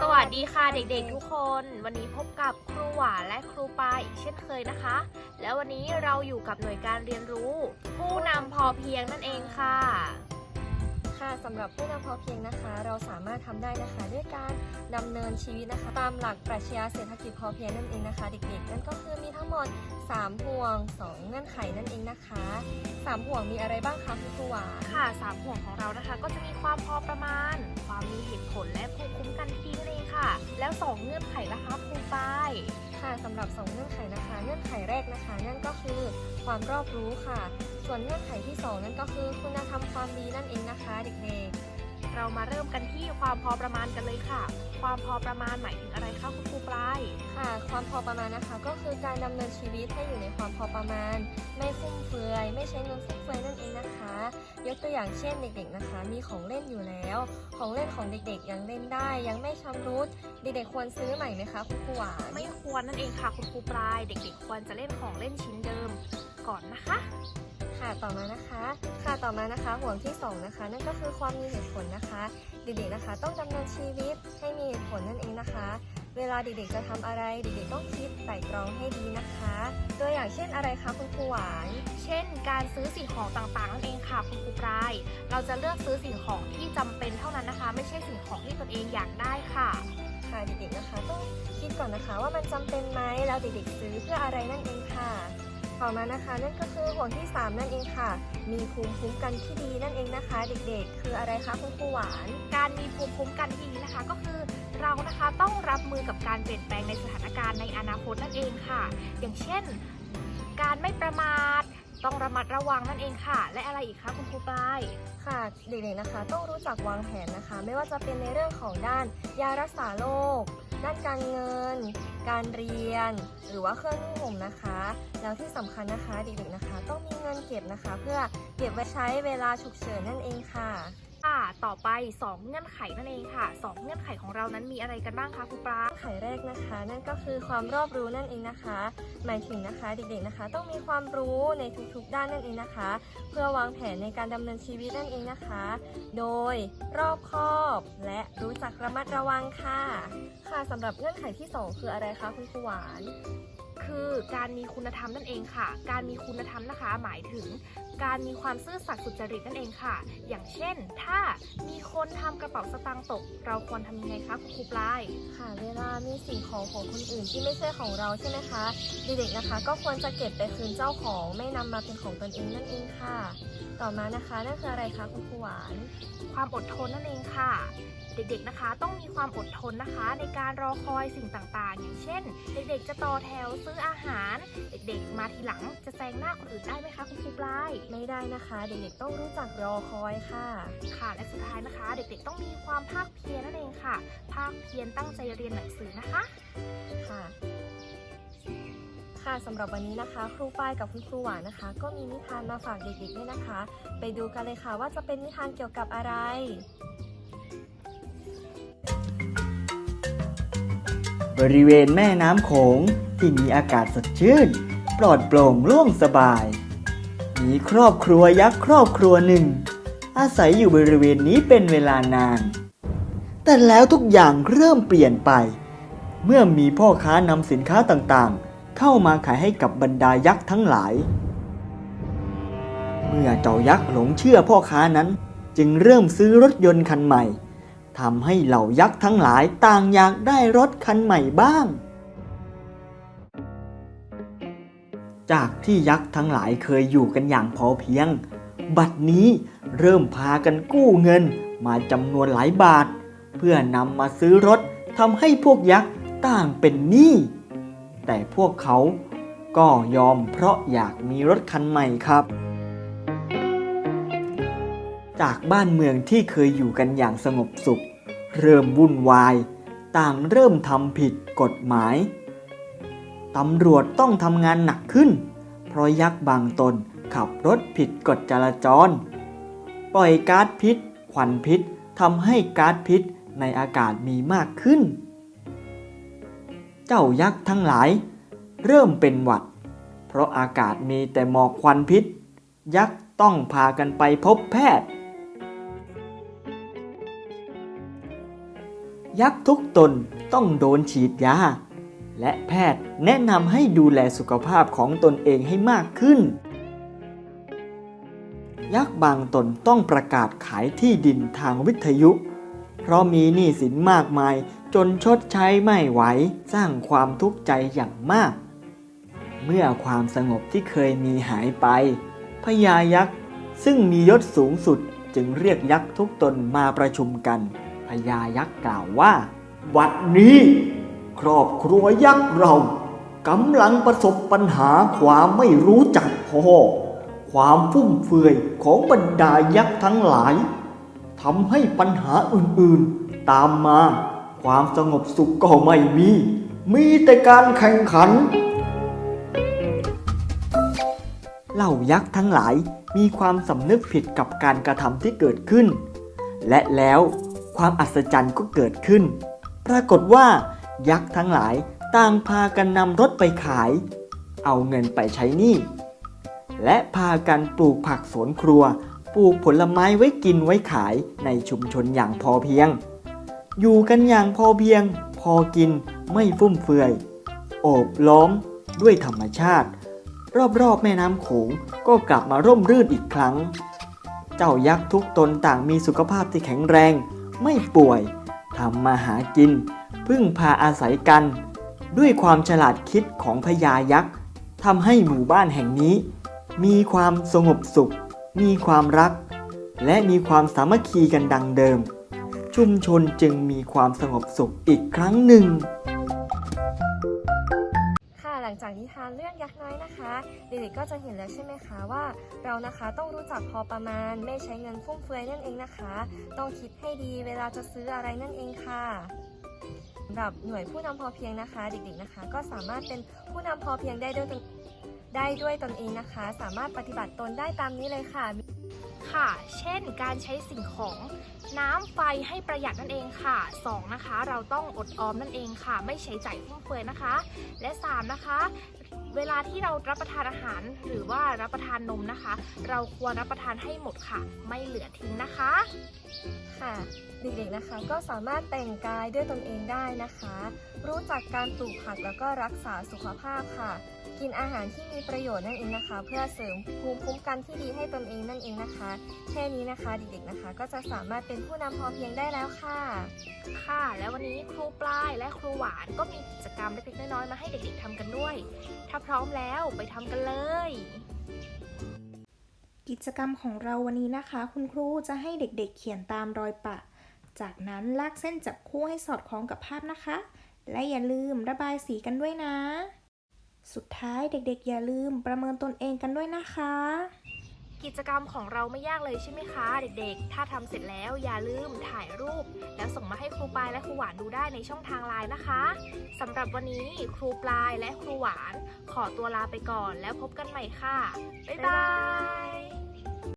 สวัสดีค่ะเด็กๆทุกคน วันนี้พบกับครูหวานและครูปาอีกเช่นเคยนะคะ แล้ววันนี้เราอยู่กับหน่วยการเรียนรู้ ผู้นำพอเพียงนั่นเองค่ะ ค่ะสำหรับผู้นำพอเพียงนะคะ เราสามารถทำได้นะคะ ด้วยการ ดำเนินชีวิตนะคะ ตามหลักปรัชญาเศรษฐกิจพอเพียงนั่นเองนะคะ เด็กๆ นั่นก็คือมีทั้งหมด 3 ห่วง 2 เงื่อนไขนั่นเองนะคะ 3 ห่วงมีอะไรบ้างคะคุณครูหวานค่ะสามห่วงของเรานะคะ ก็จะมีความพอประมาณ ความมีเหตุผลและภูมิคุ้มกันที่ดีนั่นเองค่ะ แล้วสองเงื่อนไขละคะครูปายค่ะสำหรับ 2 เงื่อนไขนะคะ เงื่อนไขแรกนะคะ นั่นก็คือความรอบรู้ค่ะ ส่วนเงื่อนไขที่ 2 นั่นก็คือคุณธรรมความดีนั่นเองนะคะ เด็กๆ เรามาเริ่มกันที่ความพอประมาณกันเลยค่ะ ความพอประมาณหมายถึงอะไรคะคุณครูปลาย ค่ะ ความพอประมาณนะคะก็คือการดำเนินชีวิตให้อยู่ในความพอประมาณ ไม่ฟุ่มเฟือย ไม่ใช้เงินฟุ่มเฟือยนั่นเองนะคะ ยกตัวอย่างเช่นเด็กๆนะคะ มีของเล่นอยู่แล้ว ของเล่นของเด็กๆยังเล่นได้ ยังไม่ชำรุด เด็กๆควรซื้อใหม่ไหมคะคุณครูหวานไม่ควรนั่นเองค่ะคุณครูปลาย เด็ก ๆ ควรจะเล่นของเล่นชิ้นเดิมก่อนนะคะ ค่ะต่อมานะคะ ค่ะต่อมานะคะห่วงที่สองนะคะ นั่นก็คือความมีเหตุผลนะคะ เด็กๆนะคะ ต้องดำเนินชีวิตให้มีเหตุผลนั่นเองนะคะ เวลาเด็กๆจะทำอะไรเด็กๆต้องคิดไตร่ตรองให้ดีนะคะตัวอย่างเช่นอะไรคะคุณครูหวานเช่น การซื้อสิ่งของต่างๆนั่นเองค่ะคุณครูปลาย เราจะเลือกซื้อสิ่งของที่จำเป็นเท่านั้นนะคะ ไม่ใช่สิ่งของที่ตนเองอยากได้ค่ะค่ะเด็กๆนะคะต้องคิดก่อนนะคะว่ามันจำเป็นไหมแล้วเด็กๆซื้อเพื่ออะไรนั่นเองค่ะ ต่อมานะคะ นั่นก็คือห่วงที่ 3 นั่นเองค่ะ มีภูมิคุ้มกันที่ดีนั่นเองนะคะ เด็กๆ คืออะไรคะคุณครูหวาน การมีภูมิคุ้มกันที่ดีนะคะ ก็คือเรานะคะต้องรับมือกับการเปลี่ยนแปลงในสถานการณ์ในอนาคตนั่นเองค่ะ อย่างเช่น การไม่ประมาทต้องระมัดระวังนั่นเองค่ะ และอะไรอีกคะคุณครูปลายค่ะเด็กๆนะคะ ต้องรู้จักวางแผนนะคะ ไม่ว่าจะเป็นในเรื่องของด้านยารักษาโรคด้านการเงิน การเรียน หรือว่าเครื่องนุ่งห่มนะคะ แล้วที่สำคัญนะคะเด็กๆนะคะ ต้องมีเงินเก็บนะคะ เพื่อเก็บไว้ใช้เวลาฉุกเฉินนั่นเองค่ะค่ะต่อไป 2 เงื่อนไขนั่นเองค่ะ 2 เงื่อนไขของเรานั้นมีอะไรกันบ้างคะครูปลาเงื่อนไขแรกนะคะ นั่นก็คือความรอบรู้นั่นเองนะคะ หมายถึงนะคะเด็กๆนะคะ ต้องมีความรู้ในทุกๆด้านนั่นเองนะคะ เพื่อวางแผนในการดำเนินชีวิตนั่นเองนะคะ โดยรอบคอบและรู้จักระมัดระวังค่ะ ค่ะสำหรับเงื่อนไขที่ 2 คืออะไรคะคุณครูหวาน คือการมีคุณธรรมนั่นเองค่ะ การมีคุณธรรมนะคะ หมายถึง การมีความซื่อสัตย์สุจริตนั่นเองค่ะ อย่างเช่น ถ้ามีคนทำกระเป๋าสตางค์ตก เราควรทำยังไงคะคุณครูปลายค่ะ เวลามีสิ่งของของคนอื่นที่ไม่ใช่ของเราใช่ไหมคะเด็กๆนะคะ ก็ควรจะเก็บไปคืนเจ้าของไม่นำมาเป็นของตนเองนั่นเองค่ะ ต่อมานะคะนั่นคืออะไรคะคุณครูหวาน ความอดทนนั่นเองค่ะเด็กๆนะคะ ต้องมีความอดทนนะคะ ในการรอคอยสิ่งต่างๆ อย่างเช่น เด็กๆ จะต่อแถวซื้ออาหาร เด็กๆ มาทีหลังจะแซงหน้าคนอื่นได้ไหมคะคุณครูปลายไม่ได้นะคะ เด็กๆต้องรู้จักรอคอยค่ะ ค่ะและสุดท้ายนะคะ เด็กๆต้องมีความภาคเพียรนั่นเองค่ะ ภาคเพียรตั้งใจเรียนหนังสือนะคะค่ะค่ะสำหรับวันนี้นะคะ ครูป้ายกับคุณครูหวานนะคะ ก็มีนิทานมาฝากเด็กๆด้วยนะคะ ไปดูกันเลยค่ะว่าจะเป็นนิทานเกี่ยวกับอะไรบริเวณแม่น้ำโขง ที่มีอากาศสดชื่น ปลอดโปร่งโล่งสบาย มีครอบครัวยักษ์ครอบครัวหนึ่ง อาศัยอยู่บริเวณนี้เป็นเวลานาน แต่แล้วทุกอย่างเริ่มเปลี่ยนไป เมื่อมีพ่อค้านำสินค้าต่างๆ เข้ามาขายให้กับบรรดายักษ์ทั้งหลาย เมื่อเจ้ายักษ์หลงเชื่อพ่อค้านั้นจึงเริ่มซื้อรถยนต์คันใหม่ทำให้เหล่ายักษ์ทั้งหลายต่างอยากได้รถคันใหม่บ้าง จากที่ยักษ์ทั้งหลายเคยอยู่กันอย่างพอเพียง บัดนี้เริ่มพากันกู้เงินมาจำนวนหลายบาท เพื่อนำมาซื้อรถทำให้พวกยักษ์ต่างเป็นหนี้ แต่พวกเขาก็ยอมเพราะอยากมีรถคันใหม่ครับ จากบ้านเมืองที่เคยอยู่กันอย่างสงบสุข เริ่มวุ่นวาย ต่างเริ่มทำผิดกฎหมาย ตำรวจต้องทำงานหนักขึ้น เพราะยักษ์บางตนขับรถผิดกฎจราจร ปล่อยก๊าซพิษควันพิษทำให้ก๊าซพิษในอากาศมีมากขึ้น เจ้ายักษ์ทั้งหลาย เริ่มเป็นหวัด เพราะอากาศมีแต่หมอกควันพิษ ยักษ์ต้องพากันไปพบแพทย์ ยักษ์ทุกตนต้องโดนฉีดยา และแพทย์แนะนำให้ดูแลสุขภาพของตนเองให้มากขึ้น ยักษ์บางตนต้องประกาศขายที่ดินทางวิทยุ เพราะมีหนี้สินมากมายจนชดใช้ไม่ไหวสร้างความทุกข์ใจอย่างมาก เมื่อความสงบที่เคยมีหายไปพญายักษ์ซึ่งมียศสูงสุดจึงเรียกยักษ์ทุกตนมาประชุมกันพญายักษ์กล่าวว่าบัดนี้ ครอบครัวยักษ์เรากำลังประสบปัญหาความไม่รู้จักพอ ความฟุ่มเฟือยของบรรดายักษ์ทั้งหลายทำให้ปัญหาอื่นๆ ตามมา ความสงบสุขก็ไม่มี มีแต่การแข่งขันเหล่ายักษ์ทั้งหลายมีความสำนึกผิดกับการกระทำที่เกิดขึ้น และแล้วความอัศจรรย์ก็เกิดขึ้น ปรากฏว่า ยักษ์ทั้งหลายต่างพากันนำรถไปขาย เอาเงินไปใช้หนี้ และพากันปลูกผักสวนครัว ปลูกผลไม้ไว้กินไว้ขายในชุมชนอย่างพอเพียง อยู่กันอย่างพอเพียง พอกินไม่ฟุ่มเฟือย โอบล้อมด้วยธรรมชาติ รอบๆแม่น้ำโขงก็กลับมาร่มรื่นอีกครั้ง เจ้ายักษ์ทุกตนต่างมีสุขภาพที่แข็งแรง ไม่ป่วยทำมาหากิน พึ่งพาอาศัยกัน ด้วยความฉลาดคิดของพญายักษ์ทำให้หมู่บ้านแห่งนี้ มีความสงบสุข มีความรัก และมีความสามัคคีกันดังเดิม ชุมชนจึงมีความสงบสุขอีกครั้งหนึ่งค่ะหลังจากนิทานเรื่องยักษ์น้อยนะคะ เด็กๆก็จะเห็นแล้วใช่ไหมคะว่าเรานะคะต้องรู้จักพอประมาณไม่ใช้เงินฟุ่มเฟือยนั่นเองนะคะ ต้องคิดให้ดีเวลาจะซื้ออะไรนั่นเองค่ะำหรับหน่วยผู้นำพอเพียงนะคะ เด็กๆนะคะ ก็สามารถเป็นผู้นำพอเพียงได้ด้วยตนได้ด้วยตนเองนะคะ สามารถปฏิบัติตนได้ตามนี้เลยค่ะค่ะ เช่นการใช้สิ่งของน้ำไฟให้ประหยัดนั่นเองค่ะ 2 นะคะ เราต้องอดออมนั่นเองค่ะ ไม่ใช้จ่ายฟุ่มเฟือยนะคะ และ 3 นะคะ เวลาที่เรารับประทานอาหารหรือว่ารับประทานนมนะคะ เราควรรับประทานให้หมดค่ะ ไม่เหลือทิ้งนะคะ ค่ะ เด็กๆนะคะก็สามารถแต่งกายด้วยตนเองได้นะคะ รู้จักการปลูกผักแล้วก็รักษาสุขภาพค่ะ กินอาหารที่มีประโยชน์นั่นเองนะคะ เพื่อเสริมภูมิคุ้มกันที่ดีให้ตนเองนั่นเองนะคะ แค่นี้นะคะเด็กๆนะคะ ก็จะสามารถเป็นผู้นำพอเพียงได้แล้วค่ะ ค่ะ แล้ววันนี้ครูปลายและครูหวานก็มีกิจกรรมเล็กๆน้อยๆมาให้เด็กๆทำกันด้วย ถ้าพร้อมแล้วไปทำกันเลยกิจกรรมของเราวันนี้นะคะ คุณครูจะให้เด็กๆ เขียนตามรอยปะ จากนั้นลากเส้นจับคู่ให้สอดคล้องกับภาพนะคะ และอย่าลืมระบายสีกันด้วยนะ สุดท้ายเด็กๆ อย่าลืมประเมินตนเองกันด้วยนะคะ กิจกรรมของเราไม่ยากเลยใช่ไหมคะ เด็กๆ ถ้าทำเสร็จแล้วอย่าลืมถ่ายรูป แล้วส่งมาให้ครูปลายและครูหวานดูได้ในช่องทางไลน์นะคะสำหรับวันนี้ครูปลายและครูหวาน ขอตัวลาไปก่อนแล้วพบกันใหม่ค่ะ บ๊ายบาย